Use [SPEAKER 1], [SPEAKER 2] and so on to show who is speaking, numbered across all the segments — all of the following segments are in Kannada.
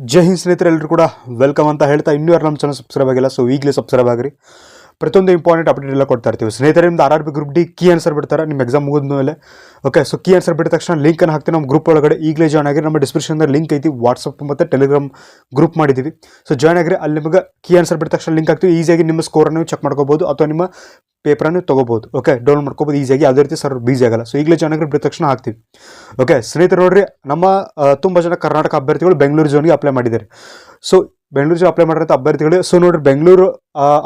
[SPEAKER 1] ಜೈ ಹಿಂದ್ ಸ್ನೇಹಿತರೆ ಎಲ್ಲರೂ ಕೂಡ ವೆಲ್ಕಮ್ ಅಂತ ಹೇಳ್ತಾ ಇನ್ನೂ ಯಾರು ನಮ್ಮ ಚಾನಲ್ ಸಬ್ಸ್ಕ್ರೈಬ್ ಆಗಿಲ್ಲ ಸೊ ಈಗಲೇ ಸಬ್ಸ್ಕ್ರೈಬ್ ಆಗಿರಿ. ಪ್ರತಿಯೊಂದು ಇಂಪಾರ್ಟೆಂಟ್ ಅಪ್ಡೇಟ್ ಎಲ್ಲ ಕೊಡ್ತಾ ಇರ್ತೀವಿ. ಸ್ನೇಹಿತರೆ, ನಿಮ್ದು R R B group D key answer ಬಿಡ್ತಾರೆ? ನಿಮ್ಮ ಎಕ್ಸಾಮ್ ಮುಗಿದ ಮೇಲೆ ಓಕೆ ಸೊ ಕೀ ಆನ್ಸರ್ ಬಿಟ್ಟ ತಕ್ಷಣ ಲಿಂಕನ್ನು ಹಾಕ್ತೀನಿ. ನಮ್ಮ ಗ್ರೂಪ್ ಒಳಗಡೆ ಈಗಲೇ ಜಾಯ್ನ್ ಆಗಿರಿ. ನಮ್ಮ ಡಿಸ್ಕ್ರಿಪ್ಷನ್ದಾಗ ಲಿಂಕ್ ಐತಿ. ವಾಟ್ಸಪ್ ಮತ್ತು ಟೆಲಿಗ್ರಾಮ್ ಗ್ರೂಪ್ ಮಾಡಿದ್ದೀವಿ ಸೊ ಜಾಯ್ನ್ ಆಗಿರಿ. ಅಲ್ಲಿ ನಿಮಗೆ ಕೀ ಆನ್ಸರ್ ಬಿಟ್ಟ ತಕ್ಷಣ ಲಿಂಕ್ ಹಾಕ್ತೀವಿ. ಈಸಿಯಾಗಿ ನಿಮ್ಮ ಸ್ಕೋರನ್ನು ಚೆಕ್ ಮಾಡ್ಕೋಬಹುದು ಅಥವಾ ನಿಮ್ಮ ಪೇಪರನ್ನು ತೊಗೋಬೋದು. ಓಕೆ ಡೌನ್ಲೋಡ್ ಮಾಡ್ಕೋಬೋದು. ಈಸಿಯಾಗಿ ಯಾವುದೇ ರೀತಿ ಸರ್ ಬೀಸಿ ಆಗಲ್ಲ. ಸೊ ಈಗಲೇ ಜಾಯ್ನ್ ಆಗಿರಿ ಬಿಟ್ಟ ತಕ್ಷಣ ಹಾಕ್ತೀವಿ. ಓಕೆ ಸ್ನೇಹಿತರು ನೋಡ್ರಿ, ನಮ್ಮ ತುಂಬ ಜನ ಕರ್ನಾಟಕ ಅಭ್ಯರ್ಥಿಗಳು ಬೆಂಗಳೂರು ಝೋನ್ಗೆ ಅಪ್ಲೈ ಮಾಡಿದ್ದಾರೆ. ಸೊ ಬೆಂಗಳೂರು ಅಪ್ಲೈ ಮಾಡಿರೋಂಥ ಅಭ್ಯರ್ಥಿಗಳು ಸೊ ನೋಡಿ ಬೆಂಗಳೂರು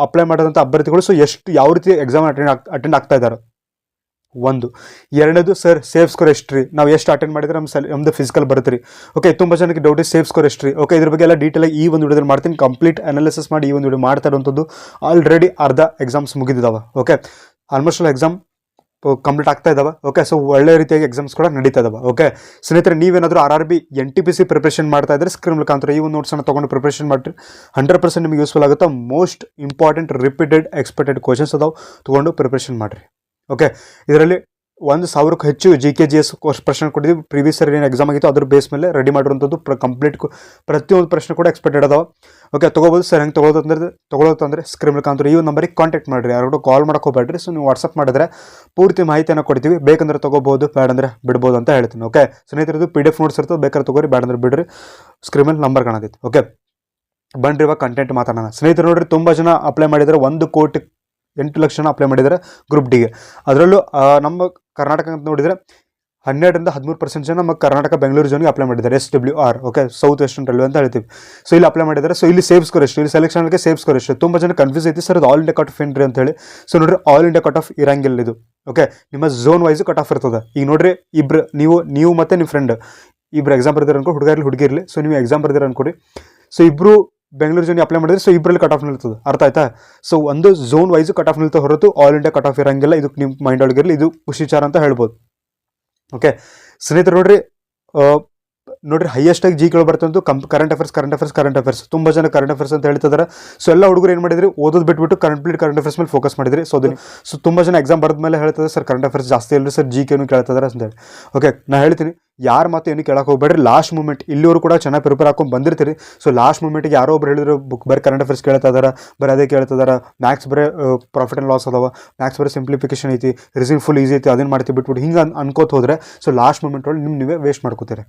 [SPEAKER 1] ಅಪ್ಲೈ ಮಾಡಿದಂಥ ಅಭ್ಯರ್ಥಿಗಳು ಸೊ ಎಷ್ಟು ಯಾವ ರೀತಿ ಎಕ್ಸಾಮ್ ಅಟೆಂಡ್ ಅಟೆಂಡ್ ಆಗ್ತಾ ಇದ್ದಾರೆ ಒಂದು. ಎರಡನೇದು ಸರ್ ಸೇಫ್ ಸ್ಕೋರ್ ಎಷ್ಟ್ರಿ ನಾವು ಎಷ್ಟು ಅಟೆಂಡ್ ಮಾಡಿದ್ರೆ ನಮ್ಮ ಸೆಲ್ ನಮ್ದು ಫಿಸಿಕಲ್ ಬರುತ್ತೆ ಓಕೆ ತುಂಬ ಜನಕ್ಕೆ ಡೌಟ್ ಇಸ್ ಸೇಫ್ ಸ್ಕೋರ್ ಎಷ್ಟ್ರಿ ಓಕೆ ಇದ್ರ ಬಗ್ಗೆ ಎಲ್ಲ ಡೀಟೇಲ್ ಈ ಒಂದು ವಿಡಿಯೋದಲ್ಲಿ ಮಾಡ್ತೀನಿ. ಕಂಪ್ಲೀಟ್ ಅನಾಲಿಸಿಸ್ ಮಾಡಿ ಈ ಒಂದು ವಿಡಿಯೋ ಮಾಡ್ತಾ ಇರೋಂಥದ್ದು. ಆಲ್ರೆಡಿ ಅರ್ಧ exams ಮುಗಿದಿದ್ದಾವೆ okay almost all exam complete ಆಗ್ತಾ ಇದಾವೆ? ಓಕೆ ಸೊ ಒಳ್ಳೆ ರೀತಿಯಾಗಿ ಎಕ್ಸಾಮ್ಸ್ ಕೂಡ ನಡೀತಾ ಇದಾವೆ. ಓಕೆ ಸ್ನೇಹಿತರೆ, ನೀವೇನಾದರೂ R R B N T P C preparation ಮಾಡ್ತಾ ಇದ್ರೆ ಸ್ಕ್ರೀನ್ ಮುಖಾಂತರ ಈ ಒಂದು ನೋಟ್ಸನ್ನು ತೊಗೊಂಡು ಪ್ರಿಪ್ರೇಷನ್ ಮಾಡಿರಿ. ಹಂಡ್ರೆಡ್ ಪರ್ಸೆಂಟ್ ನಿಮಗೆ ಯೂಸ್ಫುಲ್ ಆಗುತ್ತೆ? Most important repeated expected questions ಅದಾವೆ. ತೊಗೊಂಡು ಪ್ರಿಪ್ರೇಷನ್ ಮಾಡಿರಿ. ಓಕೆ ಇದರಲ್ಲಿ ಒಂದು ಸಾವಿರಕ್ಕೂ ಹೆಚ್ಚು ಜಿ ಕೆ ಜಿ ಎಸ್ ಪ್ರಶ್ನೆ ಕೊಟ್ಟಿದ್ವಿ ಪ್ರೀವಿಯಸ್ ಇಯರ್ ಏನು ಎಕ್ಸಾಮ್ ಆಗಿತ್ತು, ಅದ್ರ ಬೇಸ್ ಮೇಲೆ ರೆಡಿ ಮಾಡಿರುವಂಥದ್ದು ಪ್ರ ಕಂಪ್ಲೀಟ್ ಪ್ರತಿಯೊಂದು ಪ್ರಶ್ನೆ ಕೂಡ ಎಕ್ಸ್ಪೆಕ್ಟೆಡ್ ಅದಾವೆ. ಓಕೆ ತೊಗೋಬೋದು ಸರ್ ಹೆಂಗೆ ತೊಗೊಳೋದು ಅಂದರೆ ಸ್ಕ್ರೀನ್ ಮುಖಾಂತರ ಈ ನಂಬರಿಗೆ ಕಾಂಟ್ಯಾಕ್ಟ್ ಮಾಡಿರಿ. ಯಾರು ಕಾಲ್ ಮಾಡೋಕೆ ಹೋಗ್ಬೇಡ್ರಿ. ಸೊ ನೀವು ವಾಟ್ಸಪ್ ಮಾಡಿದ್ರೆ ಪೂರ್ತಿ ಮಾಹಿತಿಯನ್ನು ಕೊಡ್ತೀವಿ. ಬೇಕಂದ್ರೆ ತೊಗೋಬೋದು ಬೇಡಂದ್ರೆ ಬಿಡ್ಬೋದು ಅಂತ ಹೇಳ್ತೀನಿ. ಓಕೆ ಸ್ನೇಹಿತರದು ಪಿ ಡಿ ಎಫ್ ನೋಟ್ಸ್ ಇರ್ತದೆ ಬೇಕಾದ್ರೆ ತೊಗೋರಿ ಬೇಡಂದ್ರೆ ಬಿಡ್ರಿ. ಸ್ಕ್ರೀನ್ ಮೇಲೆ ನಂಬರ್ ಕಾಣತೈತಿ. ಓಕೆ ಬನ್ರಿ ಇವಾಗ ಕಂಟೆಂಟ್ ಮಾತಾಡೋಣ. ಸ್ನೇಹಿತರು ನೋಡ್ರಿ, ತುಂಬ ಜನ ಅಪ್ಲೈ ಮಾಡಿದರೆ ಒಂದು ಕೋಟಿ ಎಂಟು ಲಕ್ಷ ಜನ ಅಪ್ಲೈ ಮಾಡಿದ್ದಾರೆ ಗ್ರೂಪ್ ಡಿಗೆ ಅದರಲ್ಲೂ ನಮ್ಮ ಕರ್ನಾಟಕ ಅಂತ ನೋಡಿದರೆ ಹನ್ನೆರಡರಿಂದ ಹದಿಮೂರು ಪರ್ಸೆಂಟ್ ಜನ ನಮ್ಮ ಕರ್ನಾಟಕ ಬೆಂಗಳೂರು ಜೋನಿಗೆ ಅಪ್ಲೈ ಮಾಡಿದ್ದಾರೆ S W R okay south western railway ಅಂತ ಹೇಳ್ತೀವಿ. ಸೊ ಇಲ್ಲಿ ಅಪ್ಲೈ ಮಾಡಿದ್ದಾರೆ. ಸೊ ಇಲ್ಲಿ ಸೇಫ್ ಸ್ಕೋರ್ ಎಷ್ಟು? ಇಲ್ಲಿ ಸೆಲೆಕ್ಷನ್ಗೆ ಸೇಫ್ ಸ್ಕೋರ್ ಎಷ್ಟು? ತುಂಬ ಜನ ಕನ್ಫ್ಯೂಸ್ ಐತಿ. ಸರ್ ಅದು ಆಲ್ ಇಂಡಿಯಾ ಕಟ್ ಆಫ್ ಏನ್ರಿ ಅಂತ ಹೇಳಿ. ಸೊ ನೋಡ್ರಿ ಆಲ್ ಇಂಡಿಯಾ ಕಟ್ ಆಫ್ ಇರಂಗಿಲ್ಲ ಇದು ಓಕೆ ನಿಮ್ಮ ಝೋನ್ ವೈಸ್ ಕಟ್ ಆಫ್ ಇರ್ತದೆ. ಈಗ ನೋಡ್ರಿ, ಇಬ್ರು, ನೀವು ನೀವು ಮತ್ತೆ ನಿಮ್ಮ ಫ್ರೆಂಡ್ ಇಬ್ರು ಎಕ್ಸಾಮ್ ಬರ್ದಿರ ಹುಡುಗ ಹುಡುಗರಲ್ಲಿ ಹುಡುಗಿರಲಿ. ಸೊ ನೀವು ಎಕ್ಸಾಮ್ ಬರ್ದಿರ ಅನ್ಕೊಡಿ ಸೊ ಇಬ್ರು ಬೆಂಗಳೂರು ಜೋನ್ ಅಪ್ಲೈ ಮಾಡಿದ್ರೆ ಸೊ ಇಬ್ಬರಲ್ಲಿ ಕಟ್ ಆಫ್ ನಿಲ್ತದೆ. ಅರ್ಥ ಆಯ್ತಾ? ಸೊ ಒಂದು ಝೋನ್ ವೈಸ್ ಕಟ್ ಆಫ್ ನಿಲ್ತಾ ಹೊರತು ಆಲ್ ಇಂಡಿಯಾ ಕಟ್ ಆಫ್ ಇರಂಗಿಲ್ಲ. ಇದಕ್ಕೆ ನಿಮ್ಮ ಮೈಂಡ್ ಒಳಗಿರಲಿ, ಇದು ಖುಷಿಚಾರ ಅಂತ ಹೇಳ್ಬೋದು. ಓಕೆ ಸ್ನೇಹಿತರು, ನೋಡ್ರಿ ನೋಡ್ರಿ ಹೈಯೆಸ್ಟ್ ಆಗಿ ಜಿ ಕೇಳಿ ಬರ್ತಂದು ಕಂ current affairs current affairs current affairs ತುಂಬ ಜನ ಕರೆಂಟ್ ಅಫೇರ್ಸ್ ಅಂತ ಹೇಳ್ತಿದ್ದಾರೆ. ಸೊ ಎಲ್ಲ ಹುಡುಗರು ಏನು ಮಾಡಿದ್ರಿ? ಓದೋದು ಬಿಟ್ಬಿಟ್ಟು ಕಂಪ್ಲೀಟ್ ಕರೆಂಟ್ ಅಫೇರ್ಸ್ ಮೇಲೆ ಫೋಕಸ್ ಮಾಡಿದ್ರಿ. ಸೊ ಅದನ್ನು ಸೊ ತುಂಬ ಜನ ಎಕ್ಸಾಮ್ ಬರೆದ ಮೇಲೆ ಹೇಳ್ತಾರೆ ಸರ್ ಕರೆಂಟ್ ಅಫೇರ್ಸ್ ಜಾಸ್ತಿ ಇಲ್ಲರಿ ಸರ್ ಜಿ ಕೆನು ಕೇಳ್ತಿದ್ದಾರೆ ಅಂತ ಹೇಳಿ. ಓಕೆ ನಾ ಹೇಳ್ತೀನಿ ಯಾರ ಮಾತು ಏನು ಕೇಳಕ್ಕೆ ಹೋಗ್ಬೇಡ್ರಿ. ಲಾಸ್ಟ್ ಮೂಮೆಂಟ್ ಇಲ್ಲಿವರು ಕೂಡ ಚೆನ್ನಾಗಿ ಪ್ರಿಪೇರ್ ಹಾಕೊಂಡು ಬಂದಿರ್ತೀರಿ. ಸೊ ಲಾಸ್ಟ್ ಮೂಮೆಂಟಿಗೆ ಯಾರೋ ಒಬ್ರು ಹೇಳಿದ್ರು ಬುಕ್ ಬರೀ ಕರೆಂಟ್ ಅಫೇರ್ಸ್ ಕೇಳ್ತಾ ಇದಾರೆ, ಬರೀ ಅದೇ ಕೇಳ್ತಿದಾರ ಮ್ಯಾಕ್ಸ್ ಬರೇ ಪ್ರಾಫಿಟ್ ಆ್ಯಂಡ್ ಲಾಸ್ ಅದಾವ. ಮ್ಯಾಕ್ಸ್ ಬರೀ ಸಿಂಪ್ಲಿಫಿಕೇಶನ್ ಐತಿ ರಿಸಿಂಗ್ ಫುಲ್ ಈಸಿ ಐತಿ ಅದನ್ನು ಮಾಡ್ತೀವಿ ಬಿಟ್ಬಿಟ್ಟು ಹಿಂಗೆ ಅನ್ ಅನ್ಕೋತ ಹೋದ್ರೆ ಸೊ ಲಾಸ್ಟ್ ಮೂಮೆಂಟ್ ಒಳಗೆ ನಿಮ್ಮ ನೀವೇ ವೇಸ್ಟ್ ಮಾಡ್ಕೋತೀರಿ.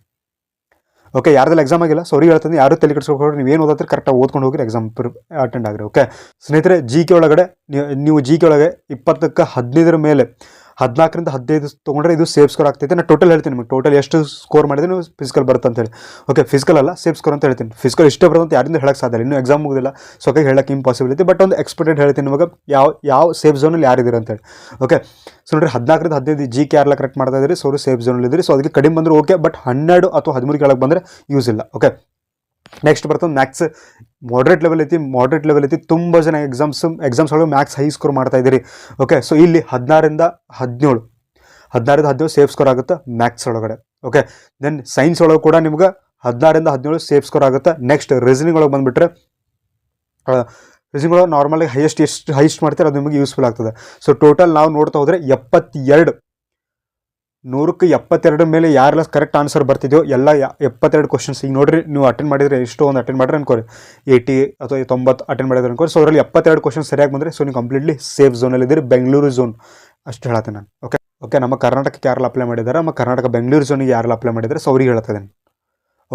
[SPEAKER 1] ಓಕೆ ಯಾರ್ದೆಲ್ಲ ಎಕ್ಸಾಮ್ ಆಗಿಲ್ಲ ಸಾರಿ ಹೇಳ್ತಂದ್ರೆ ಯಾರು ತಲೆ ಕೆಡಿಸ್ಕೊಂಡು ನೀವು ಏನು ಓದಿದ್ರೆ ಕರೆಕ್ಟಾಗಿ ಓದ್ಕೊಂಡು ಹೋಗಿ ಎಕ್ಸಾಮ್ ಅಟೆಂಡ್ ಆಗಿರಿ ಓಕೆ ಸ್ನೇಹಿತರೆ ಜಿ ಕೆ ಒಳಗಡೆ, ನೀವು ಜಿ ಕೆ ಒಳಗೆ ಇಪ್ಪತ್ತಕ್ಕೆ ಹದಿನೈದರ ಮೇಲೆ ಹದಿನಾಲ್ಕರಿಂದ ಹದಿನೈದು ತೊಗೊಂಡ್ರೆ ಇದು ಸೇಫ್ ಸ್ಕೋರ್ ಆಗ್ತೈತೆ. ನಾನು ಟೋಟಲ್ ಹೇಳ್ತೀನಿ ನಿಮಗೆ. ಟೋಟಲ್ ಎಷ್ಟು ಸ್ಕೋರ್ ಮಾಡಿದ್ರೆ ನೀವು ಫಿಸಿಕಲ್ ಬರುತ್ತೆ ಅಂತ ಹೇಳಿ. ಓಕೆ ಫಿಸಿಕಲ್ ಅಲ್ಲ ಸೇಫ್ ಸ್ಕೋರ್ ಅಂತ ಹೇಳ್ತೀನಿ. ಫಿಸಿಕಲ್ ಇಷ್ಟೇ ಬರುತ್ತೆ ಅಂತ ಯಾರಿಂದ ಹೇಳಕ್ಕೆ ಸಾಧ್ಯ ಇನ್ನೂ ಎಕ್ಸಾಮ್ ಮುಗಿದಿಲ್ಲ. ಸೊ ಹೇಳಕ್ಕೆ ಇಂಪಾಸಿಬಿಲಿಟಿ ಬಟ್ ಒಂದು ಎಕ್ಸ್ಪೆಕ್ಟೆಡ್ ಹೇಳ್ತೀನಿ ನಿಮಗೆ. ಯಾವ ಯಾವ ಸೇಫ್ ಝೋನಲ್ಲಿ ಅಂತ ಅಂತೇಳಿ ಓಕೆ ಸೊ ನೋಡಿ ಹದಿನಾಲ್ಕರಿಂದ ಹದಿನೈದು ಜಿ ಕೆ ಆರ್ಲ ಕರೆಕ್ಟ್ ಮಾಡ್ತಾ ಇದ್ರಿ ಸೊ ಅವರು ಸೇಫ್ ಝೋನಲ್ಲಿ ಇದ್ರಿ ಸೊ ಅದಕ್ಕೆ ಕಡಿಮೆ ಬಂದರೆ ಓಕೆ ಬಟ್ ಹನ್ನೆರಡು ಅಥವಾ ಹದಿಮೂರು ಕೆಳಗೆ ಬಂದರೆ ಯೂಸ್ ಇಲ್ಲ. ಓಕೆ ನೆಕ್ಸ್ಟ್ ಬರ್ತದೆ ಮ್ಯಾಕ್ಸ್ ಮಾಡ್ರೇಟ್ ಲೆವೆಲ್ ಐತಿ ಮಾಡ್ರೇಟ್ ಲೆವೆಲ್ ಐತಿ. ತುಂಬ ಜನ ಎಕ್ಸಾಮ್ಸ್ ಎಕ್ಸಾಮ್ಸ್ ಒಳಗೆ ಮ್ಯಾಕ್ಸ್ ಹೈ ಸ್ಕೋರ್ ಮಾಡ್ತಾ ಇದ್ದೀರಿ. ಓಕೆ ಸೊ ಇಲ್ಲಿ ಹದಿನಾರಿಂದ ಹದಿನೇಳು. ಹದಿನಾರಿಂದ ಹದಿನೇಳು ಸೇಫ್ ಸ್ಕೋರ್ ಆಗುತ್ತೆ ಮ್ಯಾಕ್ಸ್ ಒಳಗಡೆ. ಓಕೆ ದೆನ್ ಸೈನ್ಸ್ ಒಳಗೆ ಕೂಡ ನಿಮ್ಗೆ ಹದಿನಾರಿಂದ ಹದಿನೇಳು ಸೇಫ್ ಸ್ಕೋರ್ ಆಗುತ್ತೆ. ನೆಕ್ಸ್ಟ್ ರೀಸನಿಂಗ್ ಒಳಗೆ ಬಂದುಬಿಟ್ರೆ ರೀಸನಿಂಗ್ ಒಳಗೆ ನಾರ್ಮಲಾಗಿ ಹೈಯೆಸ್ಟ್ ಎಷ್ಟು ಹೈಯೆಸ್ಟ್ ಮಾಡ್ತಾರೆ ಅದು ನಿಮಗೆ ಯೂಸ್ಫುಲ್ ಆಗ್ತದೆ. ಸೊ ಟೋಟಲ್ ನಾವು ನೋಡ್ತಾ ಹೋದರೆ ಎಪ್ಪತ್ತೆರಡು ನೂರಕ್ಕೆ ಎಪ್ಪತ್ತೆರಡು ಮೇಲೆ ಯಾರೆಲ್ಲ ಕರೆಕ್ಟ್ ಆನ್ಸರ್ ಬರ್ತಿದೆಯೋ ಎಲ್ಲ ಎಪ್ಪತ್ತೆರಡು ಕ್ವಶನ್ಸ್ ಈಗ ನೋಡಿರಿ, ನೀವು ಅಟೆಂಡ್ ಮಾಡಿದರೆ ಎಷ್ಟೋ ಒಂದು ಅಟೆಂಡ್ ಮಾಡಿದ್ರೆ ಅನ್ಕೋರಿ. ಏಯ್ಟಿ ಅಥವಾ ತೊಂಬತ್ತು ಅಟೆಂಡ್ ಮಾಡಿದ್ರೆ ಅನ್ಕೋರಿ. ಸೊ ಅದರಲ್ಲಿ ಎಪ್ಪತ್ತೆರಡು ಕ್ವಶನ್ ಸರಿಯಾಗಿ ಬಂದರೆ ಸೊ ನೀವು ಕಂಪ್ಲೀಟ್ಲಿ ಸೇಫ್ ಝೋನಲ್ಲಿದ್ದೀರಿ ಬೆಂಗಳೂರು ಝೋನ್ ಅಷ್ಟು ಹೇಳತ್ತೆ ನಾನು. ಓಕೆ ಓಕೆ ನಮ್ಮ ಕರ್ನಾಟಕಕ್ಕೆ ಯಾರೆಲ್ಲ ಅಪ್ಲೈ ಮಾಡಿದ್ದಾರೆ ನಮ್ಮ ಕರ್ನಾಟಕ ಬೆಂಗಳೂರು ಝೋನಿಗೆ ಯಾರೆಲ್ಲ ಅಪ್ಲೈ ಮಾಡಿದ್ದಾರೆ ಸೊ ಅವ್ರಿಗೆ ಹೇಳ್ತಾ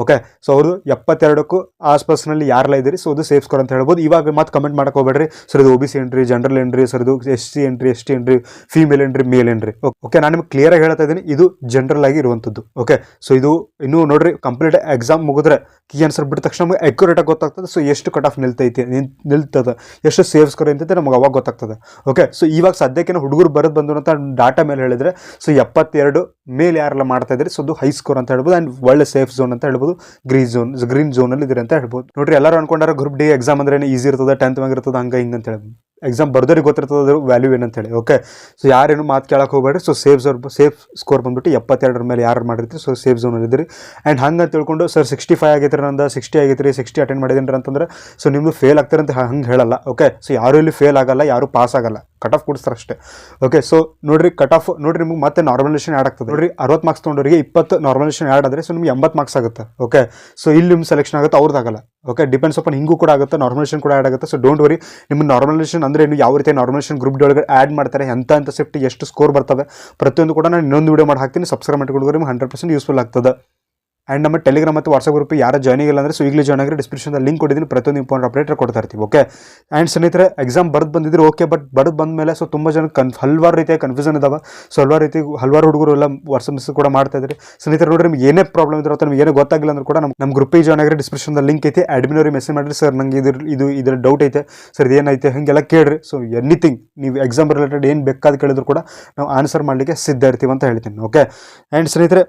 [SPEAKER 1] ಓಕೆ ಸೊ ಅವರು ಎಪ್ಪತ್ತೆರಡಕ್ಕೂ ಆಸ್ಪಾಸ್ನಲ್ಲಿ ಯಾರೆಲ್ಲ ಇದ್ದೀರಿ? ಸೊ ಅದು ಸೇಫ್ ಸ್ಕೋರ್ ಅಂತ ಹೇಳ್ಬೋದು. ಇವಾಗ ಮತ್ತೆ ಕಮೆಂಟ್ ಮಾಡಕ್ಕೆ ಹೋಗ್ಬೇಡ್ರಿ. ಸರ್ ಇದು O B C entry general entry sir ಇದು S C entry S T entry female entry male entry okay ನಾನು ನಿಮ್ಗೆ ಕ್ಲಿಯರ್ ಆಗಿ ಹೇಳ್ತಾ ಇದ್ದೀನಿ. ಇದು ಜನರಲ್ ಆಗಿ ಇರುವಂಥದ್ದು. ಓಕೆ ಸೊ ಇದು ಇನ್ನೂ ನೋಡ್ರಿ ಕಂಪ್ಲೀಟ್ ಎಕ್ಸಾಮ್ ಮುಗಿದ್ರೆ ಕೀ ಆನ್ಸರ್ ಬಿಟ್ಟ ತಕ್ಷಣ ನಮಗೆ ಅಕ್ಯುರೇಟ್ ಆಗಿ ಗೊತ್ತಾಗ್ತದೆ. ಸೊ ಎಷ್ಟು ಕಟ್ ಆಫ್ ನಿಲ್ತೈತಿ ನಿಲ್ತದೆ, ಎಷ್ಟು ಸೇಫ್ ಸ್ಕೋರ್ ಅಂತೈತೆ ನಮಗೆ ಅವಾಗ ಗೊತ್ತಾಗ್ತದೆ. ಓಕೆ ಸೊ ಇವಾಗ ಸದ್ಯಕ್ಕೆ ಹುಡುಗರು ಬರೋದು ಅಂತ ಡಾಟಾ ಮೇಲೆ ಹೇಳಿದ್ರೆ ಸೊ ಎಪ್ಪತ್ತೆರಡು ಮೇಲೆ ಯಾರೆಲ್ಲ ಮಾಡ್ತಾ ಇದ್ದಾರೆ? ಸೊ ಅದು ಹೈ ಸ್ಕೋರ್ ಅಂತ ಹೇಳ್ಬೋದು ಆ್ಯಂಡ್ ಒಳ್ಳೆ ಸೇಫ್ ಝೋನ್ ಅಂತ ಹೇಳ್ಬೋದು. ಗ್ರೀನ್ ಝೋನ್ ಗ್ರೀನ್ ಝೋನಲ್ಲಿ ಇದ್ರೆ ಅಂತ ಹೇಳ್ಬೋದು. ನೋಡ್ರಿ, ಎಲ್ಲರೂ ಅನ್ಕೊಂಡಾರ ಗ್ರೂಪ್ ಡಿ ಎಕ್ಸಾಮ್ ಅಂದ್ರೆ ಈಸಿ ಇರ್ತದೆ ಟೆಂತ್ ಮ್ಯಾಗ ಇರ್ತದೆ, ಹಂಗೆ ಹಿಂಗೆ ಅಂತ ಹೇಳಿ ಎಕ್ಸಾಮ್ ಬರ್ದೋರಿಗೆ ಗೊತ್ತಿರ್ತದೆ ಅದ್ರ ವ್ಯಾಲ್ಯೂ ಏನಂತ ಹೇಳಿ ಓಕೆ ಸೊ ಯಾರೇನು ಮಾತು ಕೇಳಕ್ಕೆ ಹೋಗ್ಬೇಡ್ರಿ. ಸೊ ಸೇಫ್ ಸೇಫ್ ಸ್ಕೋರ್ ಬಂದ್ಬಿಟ್ಟು ಎಪ್ಪತ್ತೆರಡರ ಮೇಲೆ ಯಾರು ಮಾಡಿರ್ತೀರಿ? ಸೊ ಸೇಫ್ ಝೋನ್ ಇದ್ದೀರಿ. ಆ್ಯಂಡ್ ಹಂಗೆ ತಿಳ್ಕೊಂಡು ಸರ್ ಸಿಕ್ಸ್ಟಿ ಫೈವ್ ಆಗೈತ್ರಿ ನಂದು ಸಿಕ್ಸ್ಟಿ ಆಗೈತ್ರಿ ಸಿಕ್ಸ್ಟಿ ಅಟೆಂಡ್ ಮಾಡಿದ್ದೀನಿ ಅಂತಂದ್ರೆ ಸೊ ನಿಮ್ಮದು ಫೇಲ್ ಆಗ್ತಾರೆ ಅಂತ ಹಂಗೆ ಹೇಳಲ್ಲ ಓಕೆ ಸೊ ಯಾರು ಇಲ್ಲಿ ಫೇಲ್ ಆಗಲ್ಲ, ಯಾರು ಪಾಸ್ ಆಗಲ್ಲ. ಕಟ್ ಆಫ್ ಕೊಡಿಸ್ತಾರೆ ಅಷ್ಟೇ. ಓಕೆ ಸೊ ನೋಡ್ರಿ ಕಟ್ ಆಫ್ ನೋಡ್ರಿ ನಿಮ್ಗೆ ಮತ್ತೆ ನಾರ್ಮಲೈಸೇಷನ್ ಆ್ಯಡ್ ಆಗ್ತದೆ. ನೋಡ್ರಿ ಅರವತ್ತು ಮಾರ್ಕ್ಸ್ ತೊಗೊಂಡವರಿಗೆ ಇಪ್ಪತ್ತು ನಾರ್ಮಲೈಸೇಷನ್ ಆ್ಯಡ್ ಆದರೆ ಸೊ ನಿಮ್ಗೆ ಎಂಬತ್ತು ಮಾರ್ಕ್ಸ್ ಆಗುತ್ತೆ. ಓಕೆ ಸೊ ಇಲ್ಲಿ ನಿಮ್ಮ ಸೆಲೆಕ್ಷನ್ ಆಗುತ್ತೆ ಅವ್ರದ್ದಾಗಲ್ಲ ಓಕೆ ಡಿಪೆಂಡ್ಸ್ ಅಪನ್ ಹಿಂಗೂ ಕೂಡ ಆಗುತ್ತೆ ನಾರ್ಮಲೈಸೇಷನ್ ಕೂಡ ಆ್ಯಡ್ ಆಗುತ್ತೆ. ಸೊ ಡೋಂಟ್ ವರಿ ನಿಮ್ಮ ನಾರ್ಮಲೈಸೇಷನ್ ಅಂದರೆ ಇನ್ನು ಯಾವ ರೀತಿ ನಾರ್ಮಲೈಸೇಷನ್ ಗ್ರೂಪ್ ಒಳಗೆ ಆ್ಯಡ್ ಮಾಡ್ತಾರೆ, ಎಂತ ಅಂತ ಸೇಫ್ಟಿ ಎಷ್ಟು ಸ್ಕೋರ್ ಬರ್ತವೆ, ಪ್ರತಿಯೊಂದು ಕೂಡ ನಾನು ಇನ್ನೊಂದು ವೀಡಿಯೋ ಮಾಡಿ ಹಾಕ್ತೀನಿ. ಸಬ್ಸ್ಕ್ರೈಬ್ ಮಾಡ್ಕೊಂಡು ನಿಮ್ಗೆ ಹಂಡ್ರೆಡ್ ಪರ್ಸೆಂಟ್ ಯೂಸ್ಫುಲ್ ಆಗ್ತದೆ. ಆ್ಯಂಡ್ ನಮ್ಮ ಟೆಲಿಗ್ರಾಮ್ ಮತ್ತು ವಾಟ್ಸಪ್ ಗ್ರೂಪ್ ಯಾರು ಜಾಯ್ನ್ ಆಗಿಲ್ಲ ಅಂದರೆ ಸೊ ಜಾಯ್ನ್ ಆಗಿರೋ ಡಿಸ್ಕ್ರಿಪ್ಷನ್ ಲಿಂಕ್ ಕೊಟ್ಟಿದ್ದೀನಿ. ಪ್ರತಿಯೊಂದು ಇಂಪಾರ್ಟೆಂಟ್ ಅಪ್ಡೇಟ್ ಕೊಡ್ತಾ ಇರ್ತೀವಿ ಓಕೆ ಆ್ಯಂಡ್ ಸ್ನೇಹಿತರೆ ಎಕ್ಸಾಮ್ ಬರ್ದು ಬಂದಿದ್ರು ಓಕೆ ಬಟ್ ಬರ್ದು ಬಂದ ಮೇಲೆ ಸೊ ತುಂಬ ಜನ ಕನ್ ಹಲವಾರು ರೀತಿಯ ಕನ್ಫ್ಯೂಷನ್ ಇದಾವೆ. ಸೊ ಹಲವಾರು ರೀತಿ ಹಲವಾರು ಹುಡುಗರು ಎಲ್ಲ ವಾಟ್ಸಪ್ ಮಿಸ್ ಕೂಡ ಮಾಡ್ತಾ ಇದ್ದಾರೆ. ಸ್ನೇಹಿತರೆ ನೋಡಿ ನಿಮ್ಗೆ ಏನೇ ಪ್ರಾಬ್ಲಮ್ ಇದ್ರೆ ಅಥವಾ ನಿಮ್ಗೆ ಏನೋ ಗೊತ್ತಾಗಿಲ್ಲ ಅಂದ್ರೆ ಕೂಡ ನಮ್ಮ ನಮ್ಮ ಗ್ರೂಪಿಗೆ ಜಾಯ್ನ್ ಆಗಿರೋ ಡಿಸ್ಕ್ರಿಪ್ಷನ್ ಲಿಂಕ್ ಐತೆ. ಅಡ್ಮಿನ್ ಅವ್ರಿಗೆ ಮೆಸೇಜ್ ಮಾಡಿರಿ ಸರ್ ನಂಗೆ ಇದ್ರ ಇದು ಇದರ ಡೌಟ್ ಐತೆ. ಸರ್ ಇದೇನೈತೆ ಹೀಗೆಲ್ಲ ಕೇಳ್ರಿ. ಸೊ ಎನಿಥಿಂಗ್ ನೀವು ಎಕ್ಸಾಮ್ ರಿಲೇಟೆಡ್ ಏನು ಬೇಕಾದ ಕೇಳಿದ್ರು ಕೂಡ ನಾವು ಆನ್ಸರ್ ಮಾಡಲಿಕ್ಕೆ ಸಿದ್ಧ ಇರ್ತೀವಿ ಅಂತ ಹೇಳ್ತೀನಿ ಓಕೆ ಆ್ಯಂಡ್ ಸ್ನೇಹಿತರೆ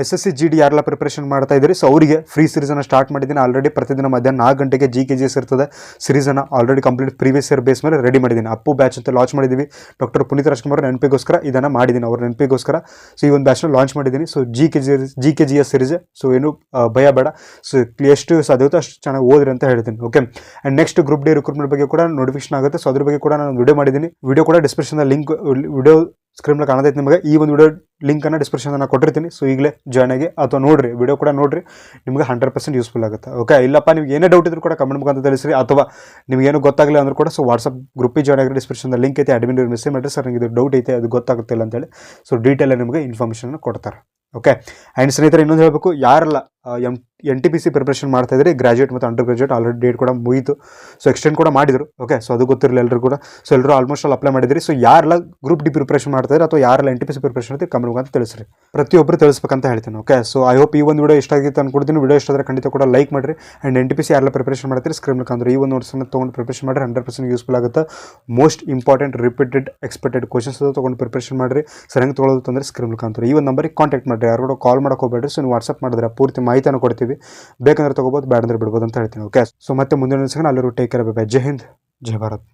[SPEAKER 1] S S C G D ಯಾರೆಲ್ಲ ಪ್ರಿಪ್ರೇಷನ್ ಮಾಡ್ತಾ ಇದ್ದೀರಿ? ಸೊ ಅವರಿಗೆ ಫ್ರೀ ಸೀರೀಸನ್ನು ಸ್ಟಾರ್ಟ್ ಮಾಡಿದ್ದೀನಿ. ಆಲ್ರೆಡಿ ಪ್ರತಿದಿನ ಮಧ್ಯಾಹ್ನ ನಾಲ್ಕು ಗಂಟೆಗೆ ಜಿ ಕೆ ಜಿ ಎಸ್ ಇರ್ತದೆ. ಸೀರೀಸನ್ನು already complete previous year base ಮೇಲೆ ರೆಡಿ ಮಾಡಿದ್ದೀನಿ. ಅಪ್ಪು ಬ್ಯಾಚ್ ಅಂತ ಲಾಂಚ್ ಮಾಡಿದ್ದೀವಿ ಡಾಕ್ಟರ್ ಪುನೀತ್ ರಾಜ್ಕುಮಾರ್ ನೆನಪಿಗೋಸ್ಕರ ಇದನ್ನು ಮಾಡಿದ್ದೀನಿ. ಅವ್ರ ನೆನಪಿಗೋಸ್ಕರ ಸೊ ಈ ಒಂದು ಬ್ಯಾಚ್ನ ಲಾಂಚ್ ಮಾಡಿದ್ದೀನಿ. So G K G G K G S series so ಏನು ಭಯ ಬೇಡ. ಸೊ ಎಷ್ಟು ಸಾಧ್ಯತೆ ಅಷ್ಟು ಚೆನ್ನಾಗಿ ಓದ್ರಿ ಅಂತ ಹೇಳ್ತೀನಿ. Okay and next group D recruitment ಬಗ್ಗೆ ಕೂಡ ನೋಟಿಫಿಕೇಶನ್ ಆಗುತ್ತೆ. ಸೊ ಅದ್ರ ಬಗ್ಗೆ ಕೂಡ ನಾನು ವಿಡಿಯೋ ಮಾಡಿದ್ದೀನಿ. ವಿಡಿಯೋ ಕೂಡ ಡಿಸ್ಕ್ರಿಪ್ಷನ್ ಲಿಂಕ್ ವಿಡಿಯೋ ಸ್ಕ್ರೀನ್ ಕಾಣತೈತೆ ನಿಮಗೆ. ಈ ಒಂದು ವಿಡಿಯೋ ಲಿಂಕನ್ನು ಡಿಸ್ಕ್ರಿಪ್ಷನ್ ನಾನು ಕೊಟ್ಟಿರ್ತೀನಿ. ಸೊ ಈಗಲೇ ಜಾಯ್ನ್ ಆಗಿ ಅಥವಾ ನೋಡಿರಿ ವಿಡಿಯೋ ಕೂಡ ನೋಡಿರಿ, ನಿಮಗೆ ಹಂಡ್ರೆಡ್ ಪರ್ಸೆಂಟ್ ಯೂಸ್ಫುಲ್ ಆಗುತ್ತೆ. ಓಕೆ ಇಲ್ಲಪ್ಪ, ನಿಮ್ಗೆ ಏನೇ ಡೌಟ್ ಇದ್ರು ಕೂಡ ಕಮೆಂಟ್ ಮುಖಾಂತರ ತಿಳಿಸಿರಿ. ಅಥವಾ ನಿಮಗೇನು ಗೊತ್ತಾಗಲಿಲ್ಲ ಅಂದ್ರೂ ಕೂಡ ಸೊ ವಾಟ್ಸಪ್ ಗ್ರೂಪಿಗೆ ಜಾಯ್ನ್ ಆಗಿರೋ ಡಿಸ್ಕ್ರಿಪ್ಷನ್ ಲಿಂಕ್ ಐತೆ ಅಡ್ಮಿನ್ ಮೆಸೇಜ್ ಮಾಡಿರಿ ಸರ್ ನನಗೆ ಇದು ಡೌಟ್ ಐತೆ, ಅದು ಗೊತ್ತಾಗುತ್ತಿಲ್ಲ ಅಂತೇಳಿ. ಸೊ ಡೀಟೇಲ್ ನಿಮಗೆ ಇನ್ಫಾರ್ಮೇಷನ್ ಕೊಡ್ತಾರೆ. ಓಕೆ ಆ್ಯಂಡ್ ಸ್ನೇಹಿತರೆ, ಇನ್ನೊಂದು ಹೇಳಬೇಕು, ಯಾರೆಲ್ಲ M N T P C preparation graduate ಮತ್ತು ಅಂಡರ್ ಗ್ರಾಜುಯೇಟ್ ಆಲ್ರೆಡಿ ಡೇಟ್ ಕೂಡ ಮುಗಿತು. ಸೊ ಎಕ್ಸ್ಟೆಂಡ್ ಕೂಡ ಮಾಡಿದ್ರು ಓಕೆ ಸೊ ಅದು ಗೊತ್ತಿರಲಿಲ್ಲ ಎಲ್ಲರೂ ಕೂಡ. ಸೊ ಎಲ್ಲರೂ ಆಲ್ಮೋಸ್ಟ್ ಅಲ್ಲಿ ಅಪ್ಲೈ ಮಾಡಿದ್ರಿ. ಸೊ ಯಾರೆಲ್ಲ ಗ್ರೂಪ್ ಡಿ ಪ್ರಿಪ್ರೇಷನ್ ಮಾಡ್ತಾ ಇದ್ದಾರೆ ಅಥವಾ ಯಾರೆಲ್ಲ N T P C preparation ಮಾಡ್ತೀವಿ ಕಮೆಂಟ್ ಅಂತ ತಿಳಿಸ್ರಿ. ಪ್ರತಿಯೊಬ್ಬರು ತಿಳಿಸ್ಬೇಕಂತ ಹೇಳ್ತೀನಿ ಓಕೆ ಸೊ ಐ ಹೋಪ್ ಈ ಒಂದು ವಿಡಿಯೋ ಇಷ್ಟ ಆಗಿತ್ತು ಅನ್ಕೊಡ್ತೀನಿ. ವಿಡಿಯೋ ಇಷ್ಟ ಆದರೆ ಖಂಡಿತ ಕೂಡ ಲೈಕ್ ಮಾಡಿರಿ. And N T P C ಯಾರೆಲ್ಲ ಪ್ರಿಪ್ರೇಷನ್ ಮಾಡ್ತೀರಿ ಸ್ಕ್ರೀನ್ ಮುಖಾಂತರ ಈ ಒಂದು ನೋಟ್ಸನ್ನು ತೊಗೊಂಡು ಪ್ರಿಪ್ರೇಷನ್ ಮಾಡಿರಿ ಹಂಡ್ರೆಡ್ ಪರ್ಸೆಂಟ್ ಯೂಸ್ಫುಲ್ ಆಗುತ್ತೆ. Most important repeated expected questions ತೊಗೊಂಡು ಪ್ರಿಪ್ರೇಷನ್ ಮಾಡಿರಿ. ಸರ್ ಹೆಂಗೆ ತೊಗೊಳ್ಳೋದು ಅಂದರೆ ಸ್ಕ್ರೀನ್ ಮುಖಾಂತರ ಈ ಒಂದು ನಂಬರಿಗೆ ಕಾಂಟ್ಯಾಕ್ಟ್ ಮಾಡಿರಿ. ಯಾರು ಕೂಡ ಕಾಲ್ ಮಾಡೋಕೆ ಹೋಗಬೇಡ್ರಿ. ಸೊ ನೀವು ವಾಟ್ಸಪ್ ಮಾಡಿದ್ರೆ ಪೂರ್ತಿ ಮಾಹಿತಿಯನ್ನು ಕೊಡ್ತೀವಿ. ಬೇಕಂದ್ರೆ ತೊಗೋಬೋದು, ಬೇಡಂದ್ರೆ ಬಿಡ್ಬೋದು ಅಂತ ಹೇಳ್ತೀನಿ. ಓಕೆ ಸೊ ಮತ್ತೆ ಮುಂದಿನ ದಿವಸ ಅಲ್ಲಿರೋ ಟೇಕ್ ಕೇರ್ ಬೈ ಜೈ ಹಿಂದ್ ಜೈ ಭಾರತ್